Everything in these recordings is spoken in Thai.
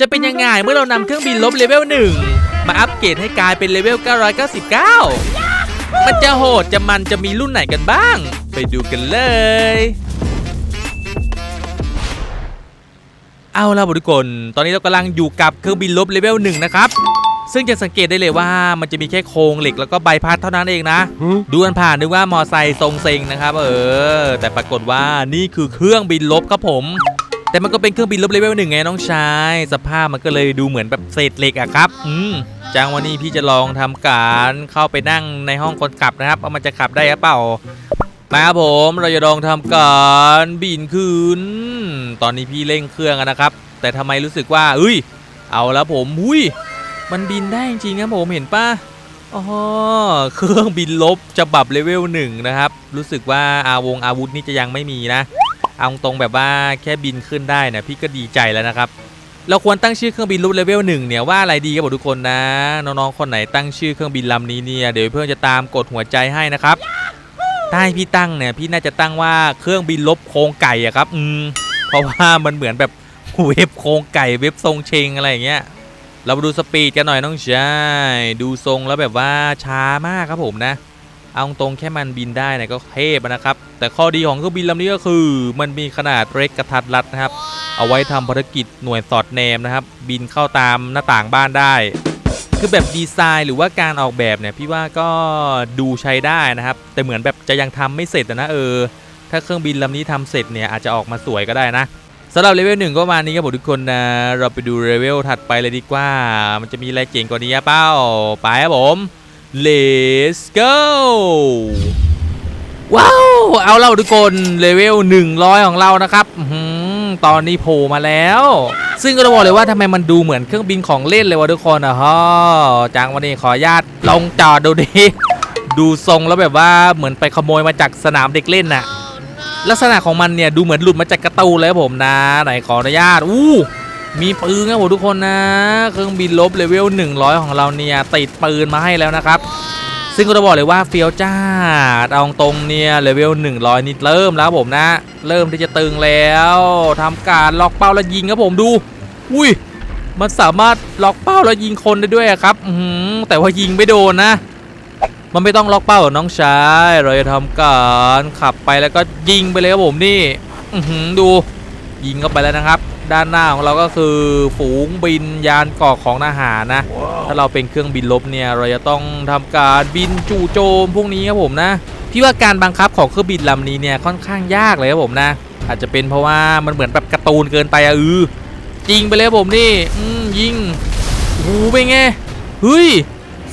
จะเป็นยังไงเมื่อเรานำเครื่องบินลบเลเวลหนึ่งมาอัปเกรดให้กลายเป็นเลเวล 999 มันจะโหดจะมันจะมีรุ่นไหนกันบ้าง ไปดูกันเลย เอาล่ะทุกคน ตอนนี้เรากำลังอยู่กับเครื่องบินลบเลเวลหนึ่งนะครับ ซึ่งจะสังเกตได้เลยว่ามันจะมีแค่โครงเหล็กแล้วก็ใบพัดเท่านั้นเองนะ ดูกันผ่านนึกว่ามอไซค์ทรงเซ็งนะครับ เออ แต่ปรากฏว่านี่คือเครื่องบินลบครับผม แต่มันก็เป็นเครื่องบินลบเลเวลหนึ่งไงน้องชาย สภาพมันก็เลยดูเหมือนแบบเศษเหล็กอะครับ อืมจังวันนี้พี่จะลองทำการเข้าไปนั่งในห้องคนขับนะครับว่ามันจะขับได้หรือเปล่ามาครับผมเราจะลองทำการบินขึ้นตอนนี้พี่เร่งเครื่องนะครับ แต่ทำไมรู้สึกว่าเอ้ย เอาแล้วผมอุ้ยมันบินได้จริงครับผมเห็นปะอ๋อเครื่องบินลบจะบับเลเวลหนึ่งนะครับ รู้สึกว่าอาวงอาวุธนี่จะยังไม่มีนะ เอาตรงแบบว่าแค่บินขึ้นได้นะพี่ก็ดีใจแล้วนะครับ เราควรตั้งชื่อเครื่องบินลบเลเวลหนึ่งเนี่ยว่าอะไรดีครับทุกคนนะน้องๆคนไหนตั้งชื่อเครื่องบินลำนี้เนี่ยเดี๋ยวเพื่อนจะตามกดหัวใจให้นะครับถ้าให้พี่ตั้งเนี่ยพี่น่าจะตั้งว่าเครื่องบินลบโครงไก่อะครับอืมเพราะว่ามันเหมือนแบบเว็บโครงไก่เว็บทรงเชงอะไรอย่างเงี้ยเรามาดูสปีดกันหน่อยน้องชายดูทรงแล้วแบบว่าช้ามากครับผมนะ เอาตรงแค่มันบินได้เนะก็เทพนะครับ แต่ข้อดีของเครื่องบินลำนี้ก็คือ มันมีขนาดเล็กกระทัดรัดนะครับ เอาไว้ทำภารกิจหน่วยสอดแนมนะครับ บินเข้าตามหน้าต่างบ้านได้ คือแบบดีไซน์หรือว่าการออกแบบเนี่ยพี่ว่าก็ดูใช้ได้นะครับ แต่เหมือนแบบจะยังทำไม่เสร็จนะเออ ถ้าเครื่องบินลำนี้ทำเสร็จเนี่ยอาจจะออกมาสวยก็ได้นะสำหรับเลเวลหนึ่งก็มานี้ครับผมทุกคนนะเราไปดูเลเวลถัดไปเลยดีกว่า มันจะมีอะไรเจ๋งกว่านี้เปล่าไปครับผม let's go ว้าว เอาเราทุกคนเลเวล100 ของเรานะครับอื้อหือตอนนี้โผล่มาแล้ว ซึ่งก็จะบอกเลยว่าทำไมมันดูเหมือนเครื่องบินของเล่นเลยวะทุกคนอะฮะจังวันนี้ขออนุญาตลงจอดดูดิดูทรงแล้วแบบว่าเหมือนไปขโมยมาจากสนามเด็กเล่นน่ะ ลักษณะของมันเนี่ยดูเหมือนหลุดมาจากการ์ตูนเลยครับผมนะ ไหนขออนุญาตอู้ มีปืนครับผมทุกคนนะ เครื่องบินลบเลเวล 100 ของเราเนี่ยติดปืนมาให้แล้วนะครับ ซึ่งก็จะบอกเลยว่าเฟียวจ้าเอาตรงเนี่ยเลเวล 100 นี่เริ่มแล้วครับผมนะ เริ่มที่จะตึงแล้วทำการล็อกเป้าแล้วยิงครับผมดู อุ้ยมันสามารถล็อกเป้าแล้วยิงคนได้ด้วยอะครับอือหือแต่ว่ายิงไม่โดนนะ มันไม่ต้องล็อกเป้าหรอกน้องชายเราจะทำการขับไปแล้วก็ยิงไปเลยครับผมนี่ อือหือดูยิงเข้าไปแล้วนะครับ ด้านหน้าของเราก็คือฝูงบินยานเกาะของทหารนะ ถ้าเราเป็นเครื่องบินลบเนี่ยเราจะต้องทำการบินจู่โจมพวกนี้ครับผมนะพี่ว่าการบังคับของเครื่องบินลำนี้เนี่ยค่อนข้างยากเลยครับผมนะ อาจจะเป็นเพราะว่ามันเหมือนแบบการ์ตูนเกินไปอะอือจริงไปเลยครับผมนี่อืมยิงโอ้โหเป็นไงเฮ้ย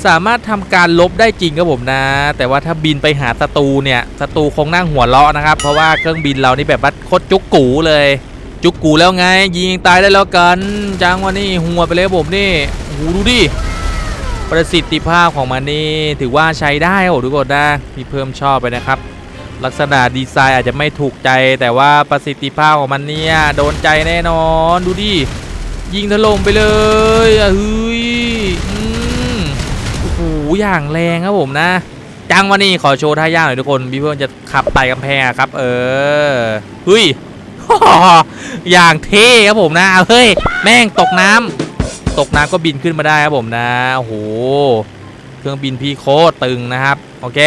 สามารถทำการลบได้จริงครับผมนะ แต่ว่าถ้าบินไปหาศัตรูเนี่ยศัตรูคงนั่งหัวเราะนะครับ เพราะว่าเครื่องบินเรานี่แบบว่าโคตรจุกกูเลย จุกกูแล้วไง ยิงตายได้แล้วกันจังวะนี่หัวไปเลยผมนี่โอ้โหดูดิประสิทธิภาพของมันนี่ถือว่าใช้ได้ครับผมทุกคนนะพี่เพิ่มชอบไปนะครับ ลักษณะดีไซน์อาจจะไม่ถูกใจ แต่ว่าประสิทธิภาพของมันเนี่ยโดนใจแน่นอนดูดิยิงถล่มไปเลยอะเฮ้ยอืมโอ้โหอย่างแรงครับผมนะจังวันนี้ขอโชว์ท่ายากหน่อยทุกคนพี่เพิ่มจะขับไต่กำแพงครับ เออเฮ้ย อย่างเท่ครับผมนะเฮ้ยแม่งตกน้ำตกน้ำก็บินขึ้นมาได้ครับผมนะโอ้โหเครื่องบินพี่โคตรตึงนะครับโอเค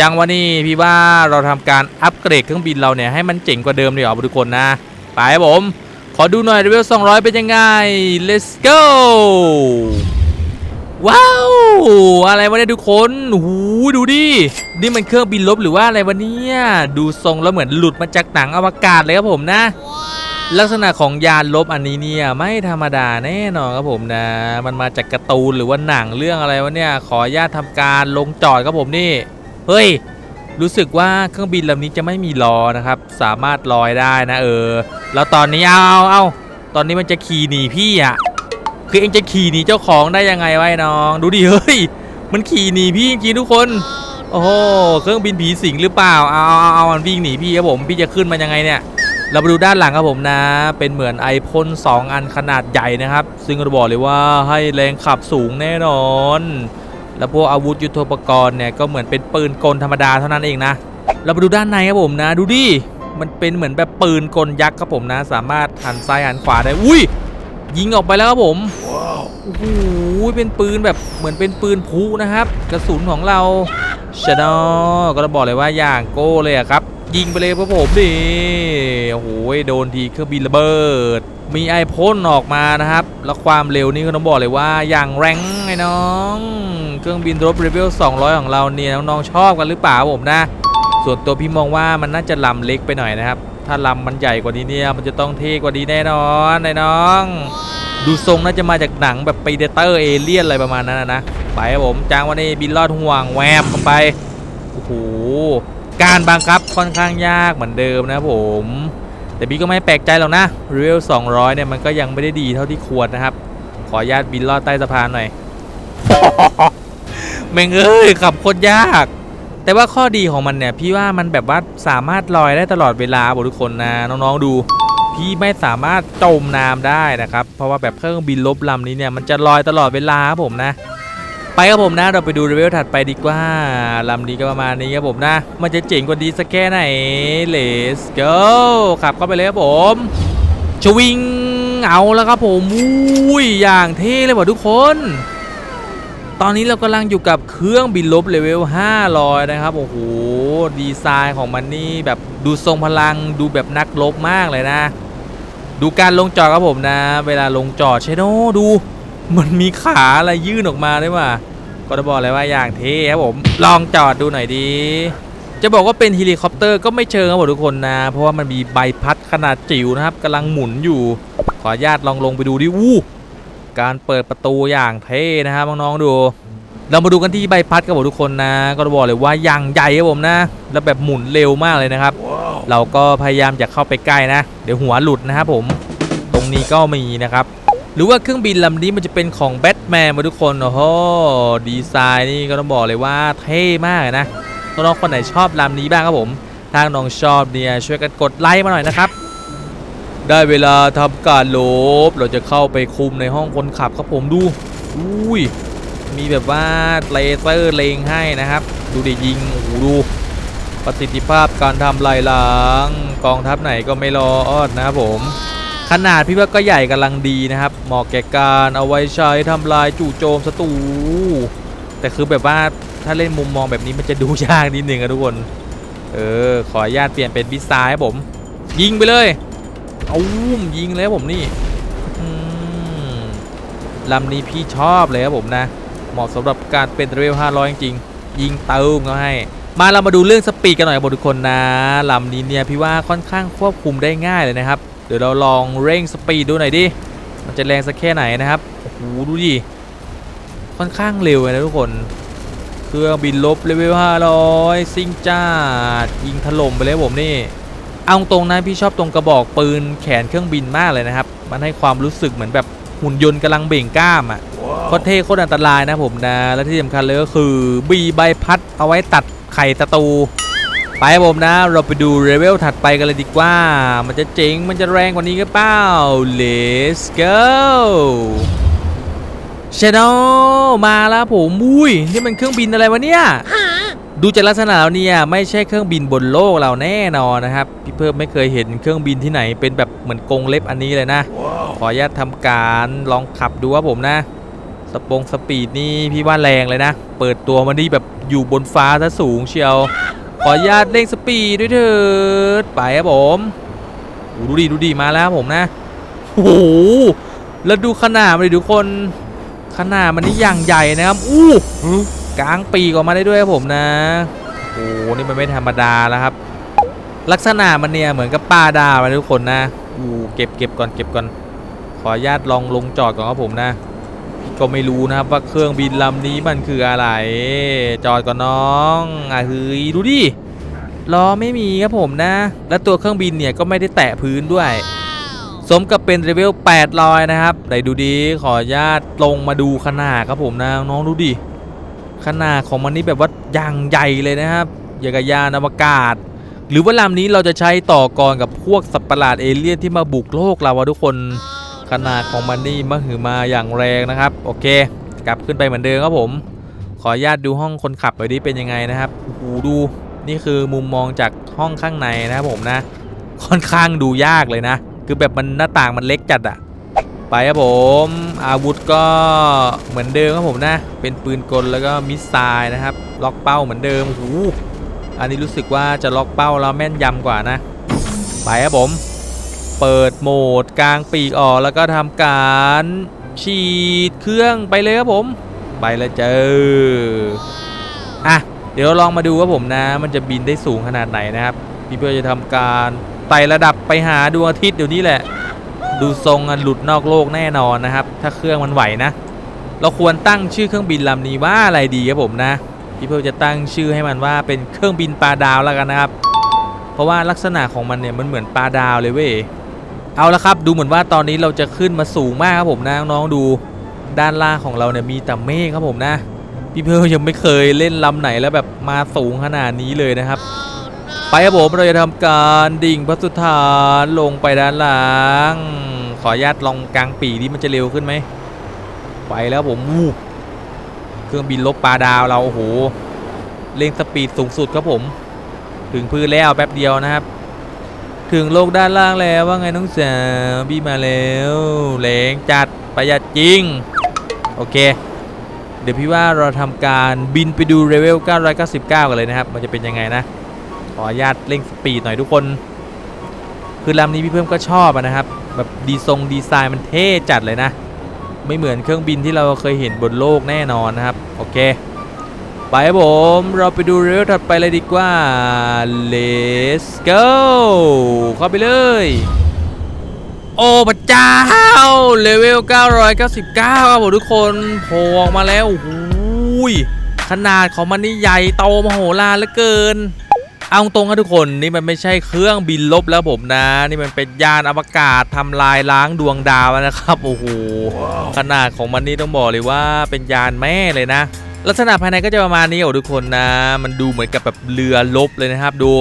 จังวันนี้พี่ว่าเราทำการอัปเกรดเครื่องบินเราเนี่ยให้มันเจ๋งกว่าเดิมดีกว่าทุกคนนะไปครับผม ขอดูหน่อยเลเวล200 เป็นยังไง let's go ว้าว อะไรวะเนี่ยทุกคนโอ้โหดูดิ นี่มันเครื่องบินลบหรือว่าอะไรวะเนี่ย ดูทรงแล้วเหมือนหลุดมาจากหนังอวกาศเลยครับผมนะ ลักษณะของยานลบอันนี้เนี่ยไม่ธรรมดาแน่นอนครับผมนะ มันมาจากการ์ตูนหรือว่าหนังเรื่องอะไรวะเนี่ย ขออนุญาตทำการลงจอดครับผมนี่ เฮ้ย รู้สึกว่าเครื่องบินลำนี้จะไม่มีล้อนะครับ สามารถลอยได้นะเออ แล้วตอนนี้เอาเอาเอาตอนนี้มันจะขี่หนีพี่อะ คือเองจะขี่หนีเจ้าของได้ยังไงวะไอ้น้อง ดูดิเฮ้ย มันขี่หนีพี่จริงๆทุกคน โอ้โหเครื่องบินผีสิงหรือเปล่า เอาเอาเอามันวิ่งหนีพี่ครับผมพี่จะขึ้นมันยังไงเนี่ย เรามาดูด้านหลังครับผมนะ เป็นเหมือนไอพ่น2อันขนาดใหญ่นะครับ ซึ่งก็บอกเลยว่าให้แรงขับสูงแน่นอน แล้วพวกอาวุธยุทโธปกรณ์เนี่ยก็เหมือนเป็นปืนกลธรรมดาเท่านั้นเองนะ เรามาดูด้านในครับผมนะ ดูดิ มันเป็นเหมือนแบบปืนกลยักษ์ครับผมนะ สามารถหันซ้ายหันขวาได้ อุ้ย ยิงออกไปแล้วครับผมโอ้โหเป็นปืนแบบเหมือนเป็นปืนพุนะครับ กระสุนของเราชาดอก็จะบอกเลยว่าอย่างโก้เลยอะครับ ยิงไปเลยครับผมดิโอ้โหโดนทีเครื่องบินระเบิด มีไอพ่นออกมานะครับ แล้วความเร็วนี่ก็ต้องบอกเลยว่าอย่างแรงไอ้น้อง เครื่องบินรบเรเวล200 ของเราเนี่ยน้องๆชอบกันหรือเปล่าผมนะ ส่วนตัวพี่มองว่ามันน่าจะลำเล็กไปหน่อยนะครับ ถ้าลำมันใหญ่กว่านี้เนี่ยมันจะต้องเท่กว่านี้แน่นอนไอ้น้อง ดูทรงน่าจะมาจากหนังแบบไปเดเตอร์เอเลียนอะไรประมาณนั้นนะนะไปครับผมจางวันนี้บินลอดห่วงแวบเข้าไปโอ้โหการบังคับค่อนข้างยากเหมือนเดิมนะครับผมแต่พี่ก็ไม่แปลกใจหรอกนะเรเวล200 เนี่ยมันก็ยังไม่ได้ดีเท่าที่ควรนะครับ ขออนุญาตบินลอดใต้สะพานหน่อยแม่งเอ้ยขับโคตรยาก แต่ว่าข้อดีของมันเนี่ยพี่ว่ามันแบบว่าสามารถลอยได้ตลอดเวลาบอกทุกคนนะน้องๆดู พี่ไม่สามารถจมน้ำได้นะครับ เพราะว่าแบบเครื่องบินลบลำนี้เนี่ยมันจะลอยตลอดเวลาครับผมนะ ไปครับผมนะเราไปดูรีวิวถัดไปดีกว่าลำนี้ก็ประมาณนี้ครับผมนะ มันจะเจ๋งกว่าดีสักแค่ไหน let's go ขับเข้าไปเลยครับผมชวิงเอาแล้วครับผมอุ้ยอย่างเท่เลยว่ะทุกคน ตอนนี้เรากำลังอยู่กับเครื่องบินลบเลเวล 500 นะครับ โอ้โห ดีไซน์ของมันนี่แบบดูทรงพลังดูแบบนักลบมากเลยนะ ดูการลงจอดครับผมนะ เวลาลงจอดเชโนดู มันมีขาอะไรยื่นออกมาด้วยว่ะก็จะบอกเลยว่าอย่างเท่ครับผม ลองจอดดูหน่อยดี จะบอกว่าเป็นเฮลิคอปเตอร์ก็ไม่เชิงครับผมทุกคนนะ เพราะว่ามันมีใบพัดขนาดจิ๋วนะครับกำลังหมุนอยู่ ขออนุญาตลองลงไปดูดิวู้ การเปิดประตูอย่างเท่นะครับน้องๆดู เรามาดูกันที่ใบพัดครับผมทุกคนนะ ก็จะบอกเลยว่าอย่างใหญ่ครับผมนะ แล้วแบบหมุนเร็วมากเลยนะครับเราก็พยายามจะเข้าไปใกล้นะ เดี๋ยวหัวหลุดนะครับผม ตรงนี้ก็มีนะครับ หรือว่าเครื่องบินลำนี้มันจะเป็นของแบทแมนมาทุกคนโอ้โหดีไซน์นี่ก็ต้องบอกเลยว่าเท่มากเลยนะน้องๆคนไหนชอบลำนี้บ้างครับผมถ้าน้องชอบเนี่ยช่วยกันกดไลค์มาหน่อยนะครับ ได้เวลาทำการลบ เราจะเข้าไปคุมในห้องคนขับครับผมดู อุ้ย มีแบบว่าเลเซอร์เลงให้นะครับ ดูดิยิง โอ้โหดู ประสิทธิภาพการทำลายล้าง กองทัพไหนก็ไม่รอดนะครับผม ขนาดพี่ว่าก็ใหญ่กำลังดีนะครับ เหมาะแก่การเอาไว้ใช้ทำลายจู่โจมศัตรู แต่คือแบบว่าถ้าเล่นมุมมองแบบนี้มันจะดูยากนิดนึงอะทุกคน เออ ขออนุญาตเปลี่ยนเป็นบิสไซด์ครับผม ยิงไปเลย เอามยิงเลยครับผมนี่ลำนี้พี่ชอบเลยครับผมนะ เหมาะสำหรับการเป็นเรเวล500 จริงยิงเติมเขาให้ มาเรามาดูเรื่องสปีดกันหน่อยครับทุกคนนะลำนี้เนี่ยพี่ว่าค่อนข้างควบคุมได้ง่ายเลยนะครับ เดี๋ยวเราลองเร่งสปีดดูหน่อยดิ มันจะแรงสักแค่ไหนนะครับ โอ้โหดูดิ ค่อนข้างเร็วเลยนะทุกคน เครื่องบินลบเลเวล500 ซิงจ้ายิงถล่มไปเลยผมนี่ เอาตรงนะพี่ชอบตรงกระบอกปืนแขนเครื่องบินมากเลยนะครับ มันให้ความรู้สึกเหมือนแบบหุ่นยนต์กำลังเบ่งกล้ามอะโคตรเท่โคตรอันตรายนะผมนะ และที่สำคัญเลยก็คือบีใบพัดเอาไว้ตัดไข่ศัตรูไปครับผมนะ เราไปดูเลเวลถัดไปกันเลยดีกว่า มันจะเจ๋งมันจะแรงกว่านี้ก็เปล่า let's go ชแนลมาแล้วผม อุ้ย นี่มันเครื่องบินอะไรวะเนี่ย ดูจากลักษณะแล้วเนี่ยไม่ใช่เครื่องบินบนโลกเราแน่นอนนะครับพี่เพิ่มไม่เคยเห็นเครื่องบินที่ไหนเป็นแบบเหมือนกรงเล็บอันนี้เลยนะ ขออนุญาตทำการลองขับดูครับผมนะสปงสปีดนี่พี่ว่าแรงเลยนะ เปิดตัวมานี่แบบอยู่บนฟ้าซะสูงเชียว ขออนุญาตเร่งสปีดด้วยเถิดไปครับผมโอ้ดูดีดูดีมาแล้วครับผมนะโอ้โหแล้วดูขนาดมันดิทุกคนขนาดมันนี่อย่างใหญ่นะครับอู้ กลางปีกออกมาได้ด้วยครับผมนะโอ้โหนี่มันไม่ธรรมดาแล้วครับ ลักษณะมันเนี่ยเหมือนกับปลาดาวนะทุกคนนะอู้เก็บเก็บก่อนเก็บก่อนขออนุญาตลองลงจอดก่อนครับผมนะก็ไม่รู้นะครับว่าเครื่องบินลำนี้มันคืออะไร จอดก่อนน้องอะเฮ้ยดูดิล้อไม่มีครับผมนะ และตัวเครื่องบินเนี่ยก็ไม่ได้แตะพื้นด้วย สมกับเป็นเลเวล800นะครับไหนดูดีขออนุญาตลงมาดูขนาดครับผมนะน้องดูดิ ขนาดของมันนี่แบบว่าอย่างใหญ่เลยนะครับอย่างกับยานอวกาศ หรือว่าลำนี้เราจะใช้ต่อกรกับพวกสัตว์ประหลาดเอเลี่ยนที่มาบุกโลกเราทุกคนขนาดของมันนี่มหึมาอย่างแรงนะครับ โอเค กลับขึ้นไปเหมือนเดิมครับผม ขออนุญาตดูห้องคนขับไปดิเป็นยังไงนะครับโอ้โหดูนี่คือมุมมองจากห้องข้างในนะครับผมนะ ค่อนข้างดูยากเลยนะ คือแบบมันหน้าต่างมันเล็กจัดอะ ไปครับผมอาวุธก็เหมือนเดิมครับผมนะ เป็นปืนกลแล้วก็มิสไซล์นะครับ ล็อกเป้าเหมือนเดิมโอ้โหอันนี้รู้สึกว่าจะล็อกเป้าแล้วแม่นยำกว่านะ ไปครับผม เปิดโหมดกลางปีกออกแล้วก็ทำการฉีดเครื่องไปเลยครับผม ไปเลยเจออะเดี๋ยวลองมาดูครับผมนะ มันจะบินได้สูงขนาดไหนนะครับพี่เพื่อจะทำการไต่ระดับไปหาดวงอาทิตย์เดี๋ยวนี้แหละ ดูทรงอะหลุดนอกโลกแน่นอนนะครับ ถ้าเครื่องมันไหวนะ เราควรตั้งชื่อเครื่องบินลำนี้ว่าอะไรดีครับผมนะพี่เพื่อจะตั้งชื่อให้มันว่าเป็นเครื่องบินปลาดาวแล้วกันนะครับ เพราะว่าลักษณะของมันเนี่ยมันเหมือนปลาดาวเลยเว้ยเอาละครับดูเหมือนว่าตอนนี้เราจะขึ้นมาสูงมากครับผมนะน้องๆดูด้านล่างของเราเนี่ยมีแต่เมฆครับผมนะ พี่เพิร์ยังไม่เคยเล่นลำไหนแล้วแบบมาสูงขนาดนี้เลยนะครับ ไปครับผมเราจะทำการดิ่งพระสุธานลงไปด้านล่าง ขออนุญาตลองกลางปีกนี้มันจะเร็วขึ้นไหมไปแล้วผมวูบเครื่องบินลบปลาดาวเราโอ้โหเร่งสปีดสูงสุดครับผม ถึงพื้นแล้วแป๊บเดียวนะครับ ถึงโลกด้านล่างแล้วว่าไงน้องสาวพี่มาแล้วแรงจัดประหยัดจริง โอเค เดี๋ยวพี่ว่าเราทำการบินไปดูเลเวล 999 กันเลยนะครับ มันจะเป็นยังไงนะ ขออนุญาตเร่งสปีดหน่อยทุกคน คือลำนี้พี่เพิ่มก็ชอบนะครับ แบบดีทรงดีไซน์มันเท่จัดเลยนะ ไม่เหมือนเครื่องบินที่เราเคยเห็นบนโลกแน่นอนนะครับ โอเค ไปครับผมเราไปดูเรือถัดไปเลยดีกว่า let's go เข้าไปเลย โอ้พระเจ้าเลเวล 999 ครับผมทุกคนโผล่ออกมาแล้วโอ้ยขนาดของมันนี่ใหญ่โตมโหฬารเหลือเกิน เอาตรงครับทุกคนนี่มันไม่ใช่เครื่องบินลบแล้วผมนะ นี่มันเป็นยานอวกาศทำลายล้างดวงดาวนะครับโอ้โหขนาดของมันนี่ต้องบอกเลยว่าเป็นยานแม่เลยนะ ลักษณะภายในก็จะประมาณนี้โอ้ทุกคนนะ มันดูเหมือนกับแบบเรือลบเลยนะครับดู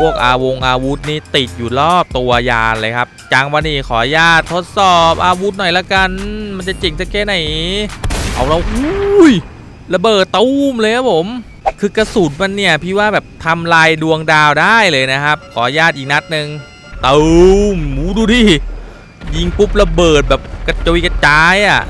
พวกอาวงอาวุธนี่ติดอยู่รอบตัวยานเลยครับจังวันนี้ขออนุญาตทดสอบอาวุธหน่อยละกัน มันจะจริงสักแค่ไหน เอาเราอุ้ยระเบิดตูมเลยครับผม คือกระสุนมันเนี่ย พี่ว่าแบบทำลายดวงดาวได้เลยนะครับ ขออนุญาตอีกนัดหนึ่งตูมหมูดูดิยิงปุ๊บระเบิดแบบกระจุยกระจายอะ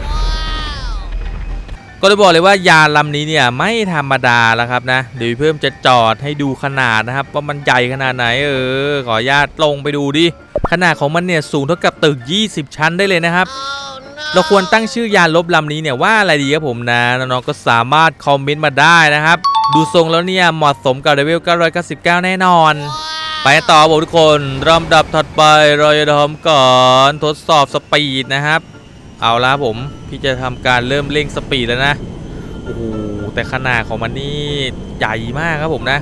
ก็เลยบอกเลยว่ายานลำนี้เนี่ยไม่ธรรมดาแล้วครับนะเดี๋ยวเพิ่มจะจอดให้ดูขนาดนะครับ ว่ามันใหญ่ขนาดไหนเออขออนุญาตลงไปดูดิขนาดของมันเนี่ยสูงเท่ากับตึก 20 ชั้นได้เลยนะครับ เราควรตั้งชื่อยานลบลำนี้เนี่ยว่าอะไรดีครับผมนะน้องๆก็สามารถคอมเมนต์มาได้นะครับ ดูทรงแล้วเนี่ยเหมาะสมกับเลเวล 999 แน่นอน ไปต่อครับผมทุกคนลำดับถัดไปเราจะทำก่อนทดสอบสปีดนะครับ เอาละผมพี่จะทำการเริ่มเร่งสปีดแล้วนะโอ้โหแต่ขนาดของมันนี่ใหญ่มากครับผมนะ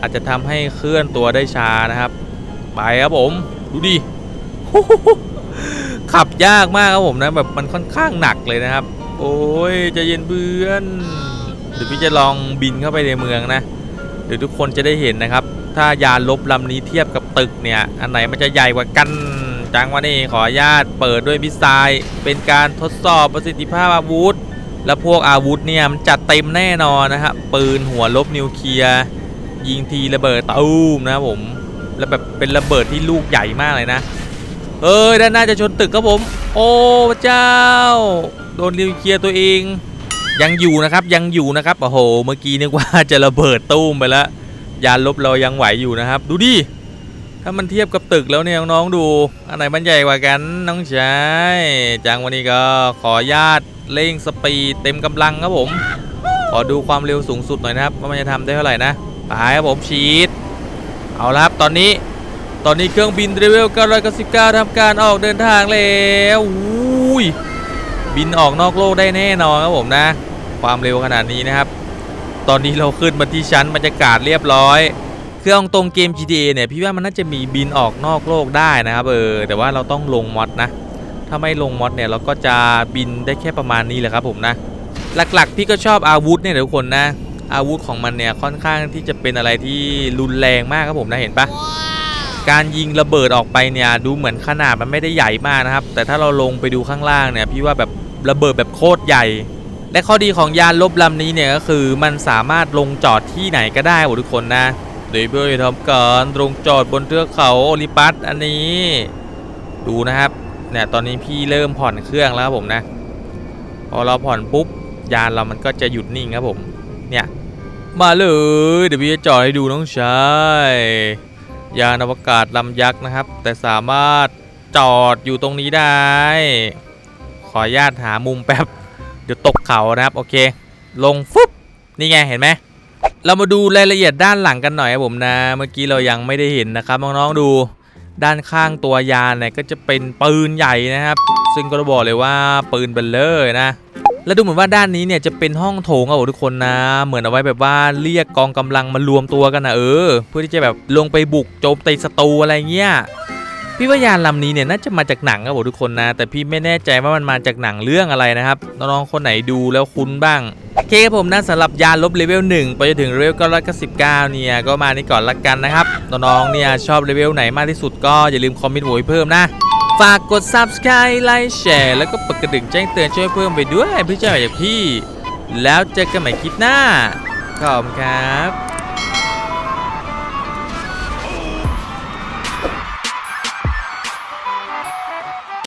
อาจจะทำให้เคลื่อนตัวได้ช้านะครับ ไปครับผม ดูดิ ขับยากมากครับผมนะแบบมันค่อนข้างหนักเลยนะครับ โอ้ยจะเย็นเพื่อนเดี๋ยวพี่จะลองบินเข้าไปในเมืองนะเดี๋ยวทุกคนจะได้เห็นนะครับ ถ้ายานลบลำนี้เทียบกับตึกเนี่ย อันไหนมันจะใหญ่กว่ากันจังวะนี่ขออนุญาตเปิดด้วยมิสไซล์เป็นการทดสอบประสิทธิภาพอาวุธ แล้วพวกอาวุธเนี่ยมันจัดเต็มแน่นอนนะครับปืนหัวลบนิวเคลียร์ยิงทีระเบิดตูมนะครับผมแล้วแบบเป็นระเบิดที่ลูกใหญ่มากเลยนะ เอ้ยด้านหน้าจะชนตึกครับผม โอ้พระเจ้า โดนนิวเคลียร์ตัวเอง ยังอยู่นะครับยังอยู่นะครับโอ้โหเมื่อกี้นึกว่าจะระเบิดตู้มไปแล้วยานลบเรายังไหวอยู่นะครับ ดูดิถ้ามันเทียบกับตึกแล้วเนี่ยน้องๆดู อันไหนมันใหญ่กว่ากันน้องชายจังวันนี้ก็ขอญาตเร่งสปีดเต็มกำลังครับผม ขอดูความเร็วสูงสุดหน่อยนะครับว่ามันจะทำได้เท่าไหร่นะไปครับผมชีดเอาละครับตอนนี้ ตอนนี้เครื่องบินเรเวล999ทำการออกเดินทางแล้วอุ้ยบินออกนอกโลกได้แน่นอนครับผมนะ ความเร็วขนาดนี้นะครับ ตอนนี้เราขึ้นมาที่ชั้นบรรยากาศเรียบร้อยเคือเอาตรงเกม GTA เนี่ยพี่ว่ามันน่าจะมีบินออกนอกโลกได้นะครับเออแต่ว่าเราต้องลงมอดนะ ถ้าไม่ลงมอดเนี่ยเราก็จะบินได้แค่ประมาณนี้แหละครับผมนะ หลักๆ พี่ก็ชอบอาวุธเนี่ยทุกคนนะ อาวุธของมันเนี่ยค่อนข้างที่จะเป็นอะไรที่รุนแรงมากครับผมนะเห็นปะ การยิงระเบิดออกไปเนี่ยดูเหมือนขนาดมันไม่ได้ใหญ่มากนะครับ แต่ถ้าเราลงไปดูข้างล่างเนี่ยพี่ว่าแบบระเบิดแบบโคตรใหญ่ และข้อดีของยานลบลำนี้เนี่ยก็คือมันสามารถลงจอดที่ไหนก็ได้หมดทุกคนนะโดยเพื่อทำการลงจอดบนเทือกเขาโอลิปัสอันนี้ ดูนะครับเนี่ยตอนนี้พี่เริ่มผ่อนเครื่องแล้วครับผมนะพอเราผ่อนปุ๊บยานเรามันก็จะหยุดนิ่งครับผมเนี่ยมาเลยเดี๋ยวพี่จะจอดให้ดูน้องชาย ยานอวกาศลำยักษ์นะครับ แต่สามารถจอดอยู่ตรงนี้ได้ ขออนุญาตหามุมแป๊บ เดี๋ยวตกเขานะครับ โอเค ลงฟุบนี่ไงเห็นไหมเรามาดูรายละเอียดด้านหลังกันหน่อยครับผมนะ เมื่อกี้เรายังไม่ได้เห็นนะครับน้องๆดูด้านข้างตัวยานเนี่ยก็จะเป็นปืนใหญ่นะครับ ซึ่งก็บอกเลยว่าปืนเบลเลอร์นะ แล้วดูเหมือนว่าด้านนี้เนี่ยจะเป็นห้องโถงครับทุกคนนะ เหมือนเอาไว้แบบว่าเรียกกองกำลังมารวมตัวกันนะเออ เพื่อที่จะแบบลงไปบุกโจมตีศัตรูอะไรเงี้ยพี่ว่ายานลำนี้เนี่ยน่าจะมาจากหนังครับผมทุกคนนะ แต่พี่ไม่แน่ใจว่ามันมาจากหนังเรื่องอะไรนะครับน้องๆคนไหนดูแล้วคุ้นบ้างโอเคครับผมนะสำหรับยานลบเลเวล1ไปจนถึงเลเวล999เนี่ยก็มานี่ก่อนละกันนะครับน้องๆเนี่ยชอบเลเวลไหนมากที่สุดก็อย่าลืมคอมเมนต์โหวตเพิ่มนะ ฝากกด subscribe ไลค์แชร์ แล้วก็กดกระดิ่งแจ้งเตือนช่วยเพิ่มไปด้วยเพื่อจะมาจากพี่ แล้วเจอกันใหม่คลิปหน้า ขอบคุณครับ